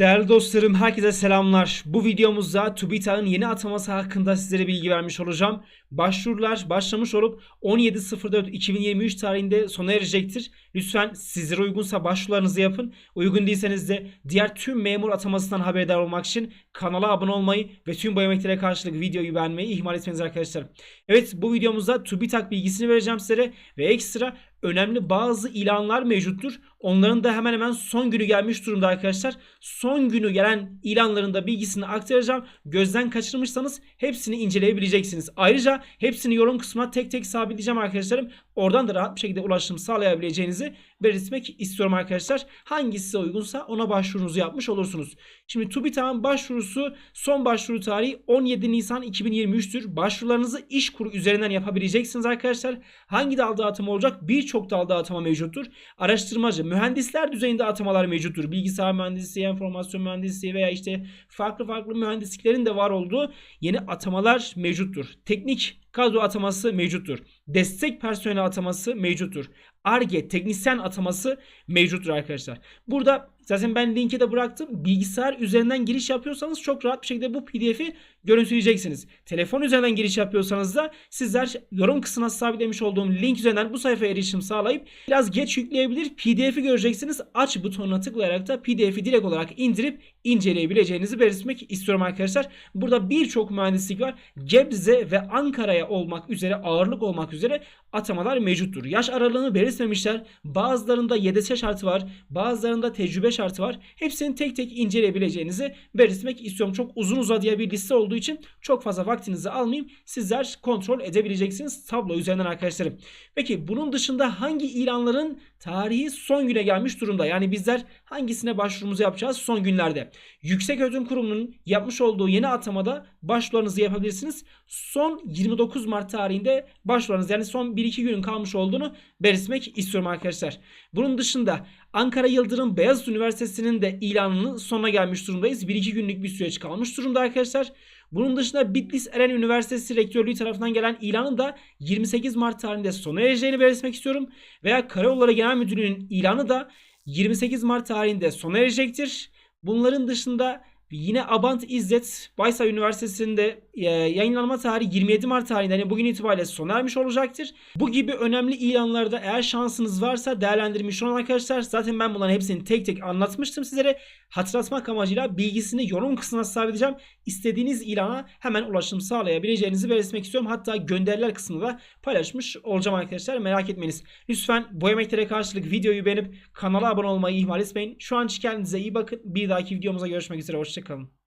Değerli dostlarım herkese selamlar. Bu videomuzda TÜBİTAK'ın yeni ataması hakkında sizlere bilgi vermiş olacağım. Başvurular başlamış olup 17.04.2023 tarihinde sona erecektir. Lütfen sizlere uygunsa başvurularınızı yapın. Uygun değilseniz de diğer tüm memur atamasından haberdar olmak için kanala abone olmayı ve tüm bu emeklere karşılık videoyu beğenmeyi ihmal etmeniz arkadaşlar. Evet bu videomuzda TÜBİTAK bilgisini vereceğim sizlere ve ekstra önemli bazı ilanlar mevcuttur. Onların da hemen hemen son günü gelmiş durumda arkadaşlar. Son günü gelen ilanların da bilgisini aktaracağım. Gözden kaçırmışsanız hepsini inceleyebileceksiniz. Ayrıca hepsini yorum kısmına tek tek sabitleyeceğim arkadaşlarım. Oradan da rahat bir şekilde ulaşım sağlayabileceğinizi belirtmek istiyorum arkadaşlar. Hangisi size uygunsa ona başvurunuzu yapmış olursunuz. Şimdi TÜBİTAK'ın başvurusu son başvuru tarihi 17 Nisan 2023'tür. Başvurularınızı iş kuru üzerinden yapabileceksiniz arkadaşlar. Hangi dalda atama olacak? Birçok dalda atama mevcuttur. Araştırmacı, mühendisler düzeyinde atamalar mevcuttur. Bilgisayar mühendisliği, enformasyon mühendisliği veya işte farklı farklı mühendisliklerin de var olduğu yeni atamalar mevcuttur. Teknik kadro ataması mevcuttur. Destek personeli ataması mevcuttur. ARGE teknisyen ataması mevcuttur arkadaşlar. Burada zaten ben linki de bıraktım. Bilgisayar üzerinden giriş yapıyorsanız çok rahat bir şekilde bu pdf'i görüntüleyeceksiniz. Telefon üzerinden giriş yapıyorsanız da sizler yorum kısmına sabitlemiş olduğum link üzerinden bu sayfaya erişim sağlayıp biraz geç yükleyebilir. pdf'i göreceksiniz. Aç butonuna tıklayarak da pdf'i direkt olarak indirip inceleyebileceğinizi belirtmek istiyorum arkadaşlar. Burada birçok mühendislik var. Gebze ve Ankara'ya olmak üzere ağırlık olmak üzere atamalar mevcuttur. Yaş aralığını belirtmemişler. Bazılarında YDS şartı var. Bazılarında tecrübe şartı var. Hepsini tek tek inceleyebileceğinizi belirtmek istiyorum. Çok uzun uzadıya bir liste olduğu için çok fazla vaktinizi almayayım. Sizler kontrol edebileceksiniz tablo üzerinden arkadaşlarım. Peki bunun dışında hangi ilanların tarihi son güne gelmiş durumda? Yani bizler hangisine başvurumuzu yapacağız son günlerde? Yüksek Öğretim Kurumu'nun yapmış olduğu yeni atamada başvurularınızı yapabilirsiniz. Son 29 Mart tarihinde başvurularınız yani son 1-2 günün kalmış olduğunu belirtmek istiyorum arkadaşlar. Bunun dışında Ankara Yıldırım Beyazıt Üniversitesi'nin de ilanının sonuna gelmiş durumdayız. 1-2 günlük bir süreç kalmış durumda arkadaşlar. Bunun dışında Bitlis Eren Üniversitesi Rektörlüğü tarafından gelen ilanın da 28 Mart tarihinde sona ereceğini belirtmek istiyorum. Veya Karayolları Genel Müdürlüğü'nün ilanı da 28 Mart tarihinde sona erecektir. Bunların dışında Yine Abant İzzet Baysal Üniversitesi'nde e, yayınlanma tarihi 27 Mart tarihinde yani bugün itibariyle sona ermiş olacaktır. Bu gibi önemli ilanlarda eğer şansınız varsa değerlendirmiş olun arkadaşlar. Zaten ben bunların hepsini tek tek anlatmıştım sizlere. Hatırlatmak amacıyla bilgisini yorum kısmına sabitleyeceğim. İstediğiniz ilana hemen ulaşım sağlayabileceğinizi belirtmek istiyorum. Hatta gönderiler kısmında da paylaşmış olacağım arkadaşlar. Merak etmeyiniz. Lütfen bu emeklere karşılık videoyu beğenip kanala abone olmayı ihmal etmeyin. Şu an kendinize iyi bakın. Bir dahaki videomuza görüşmek üzere. Hoşçakalın. подписчикам.